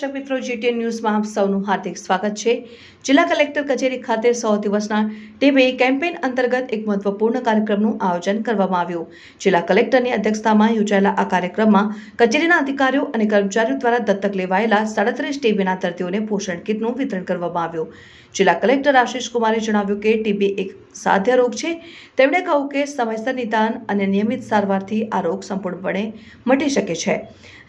દર્શક મિત્રો જીટીએન ન્યૂઝમાં આપ સૌનું હાર્દિક સ્વાગત છે. જિલ્લા કલેક્ટર કચેરી ખાતે સો દિવસના ટીબી કેમ્પેઇન અંતર્ગત એક મહત્વપૂર્ણ કાર્યક્રમનું આયોજન કરવામાં આવ્યું. જિલ્લા કલેક્ટરની અધ્યક્ષતામાં યોજાયેલા આ કાર્યક્રમમાં કચેરીના અધિકારીઓ અને કર્મચારીઓ દ્વારા દત્તક લેવાયેલા સાડત્રીસ ટીબીના દર્દીઓને પોષણ કીટનું વિતરણ કરવામાં આવ્યું. જિલ્લા કલેક્ટર આશીષ કુમારે જણાવ્યું કે ટીબી એક સાધ્ય રોગ છે. તેમણે કહ્યું કે સમયસર નિદાન અને નિયમિત સારવારથી આ રોગ સંપૂર્ણપણે મટી શકે છે.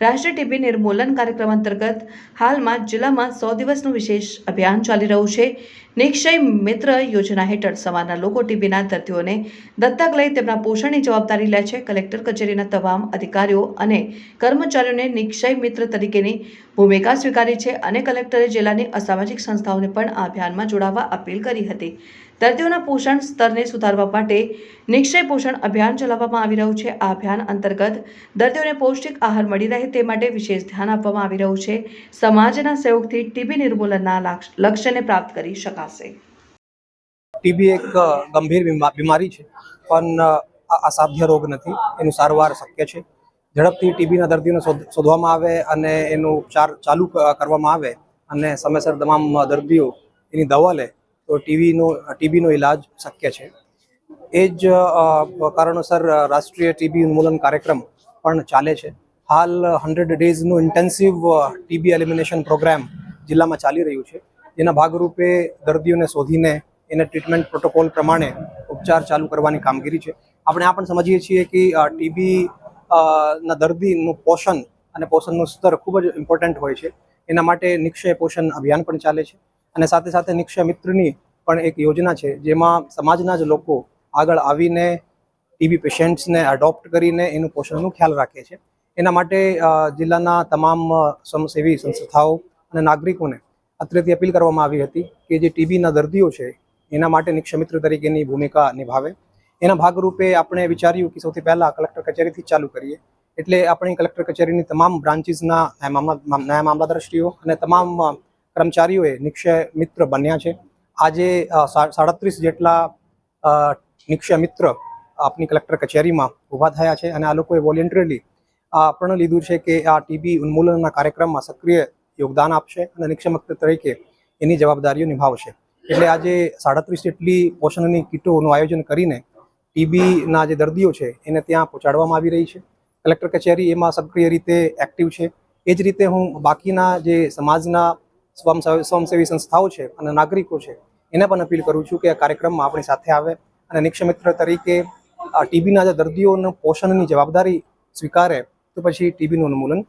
રાષ્ટ્રીય ટીબી નિર્મૂલન કાર્યક્રમ અંતર્ગત હાલમાં જિલ્લામાં સો દિવસનું વિશેષ અભિયાન ચાલી રહ્યું છે. નિક્ષય મિત્ર યોજના હેઠળ સમાજના લોકો ટીબીના દર્દીઓને દત્તક લઈ તેમના પોષણની જવાબદારી લે છે. કલેક્ટર કચેરીના તમામ અધિકારીઓ અને કર્મચારીઓને નિક્ષય મિત્ર તરીકેની ભૂમિકા સ્વીકારી છે અને કલેક્ટરે જિલ્લાની અસામાજિક સંસ્થાઓને પણ આ અભિયાનમાં જોડાવા અપીલ કરી હતી. દર્દીઓના પોષણ સ્તરને સુધારવા માટે નિક્ષય પોષણ અભિયાન ચલાવવામાં આવી રહ્યું છે. આ અભિયાન અંતર્ગત દર્દીઓને પૌષ્ટિક આહાર મળી રહે તે માટે વિશેષ ધ્યાન આપવામાં આવી રહ્યું છે. સમાજના સહયોગથી ટીબી નિર્મૂલનના લક્ષ- લક્ષ્યને પ્રાપ્ત કરી શકાશે ટીબી એક ગંભીર બીમારી છે, પણ અસાધ્ય રોગ નથી. એનું સારવાર શક્ય છે. ઝડપથી ટીબીના દર્દીઓને શોધવામાં આવે અને એનું ઉપચાર ચાલુ કરવામાં આવે અને સમયસર તમામ દર્દીઓ એની દવા લે, તો ટીવીનો, ટીબીનો ઇલાજ શક્ય છે. એ જ કારણોસર રાષ્ટ્રીય ટીબી ઉન્મૂલન કાર્યક્રમ પણ ચાલે છે. હાલ હંડ્રેડ ડેઝનું ઇન્ટેન્સિવ ટીબી એલિમિનેશન પ્રોગ્રામ જિલ્લામાં ચાલી રહ્યું છે. જેના ભાગરૂપે દર્દીઓને શોધીને એને ટ્રીટમેન્ટ પ્રોટોકોલ પ્રમાણે ઉપચાર ચાલુ કરવાની કામગીરી છે. આપણે આ પણ સમજીએ છીએ કે ટીબી ના દર્દીનું પોષણ અને પોષણનું સ્તર ખૂબ જ ઇમ્પોર્ટન્ટ હોય છે. એના માટે નિક્ષય પોષણ અભિયાન પણ ચાલે છે. અને સાથે સાથે નિક્ષય મિત્રની પણ એક યોજના છે, જેમાં સમાજના જ લોકો આગળ આવીને ટીબી પેશન્ટ્સને એડોપ્ટ કરીને એનું પોષણનું ખ્યાલ રાખે છે. એના માટે જિલ્લાના તમામ સ્વયંસેવી સંસ્થાઓ અને નાગરિકોને અત્રેથી અપીલ કરવામાં આવી હતી કે જે ટીબીના દર્દીઓ છે, એના માટે નિક્ષમિત્ર તરીકેની ભૂમિકા નિભાવે. એના ભાગરૂપે આપણે વિચાર્યું કે સૌથી પહેલાં કલેક્ટર કચેરીથી ચાલુ કરીએ. એટલે આપણે કલેક્ટર કચેરીની તમામ બ્રાન્ચીસના નયા મામલા- મામલતદારશ્રીઓ અને તમામ કર્મચારીઓએ નિક્ષય મિત્ર બન્યા છે. આજે સાડત્રીસ જેટલા નિક્ષય મિત્ર આપની કલેક્ટર કચેરીમાં ઊભા થયા છે અને આ લોકોએ વોલેન્ટરીલી આ પણ લીધું છે કે આ ટીબી ઉન્મૂલનના કાર્યક્રમમાં સક્રિય યોગદાન આપશે અને નિક્ષમક તરીકે એની જવાબદારીઓ નિભાવશે. એટલે આજે સાડત્રીસ જેટલી પોષણની કીટોનું આયોજન કરીને ટીબીના જે દર્દીઓ છે, એને ત્યાં પહોંચાડવામાં આવી રહી છે. કલેક્ટર કચેરી એમાં સક્રિય રીતે એક્ટિવ છે. એ જ રીતે હું બાકીના જે સમાજના સ્વયં સ્વયંસેવી સંસ્થાઓ છે અને નાગરિકો છે, એને પણ અપીલ કરું છું કે આ કાર્યક્રમમાં આપણી સાથે આવે અને નિક્ષમિત્ર તરીકે ટીબીના જે દર્દીઓનું પોષણની જવાબદારી સ્વીકારે તો પછી ટીબીનું ઉન્મૂલન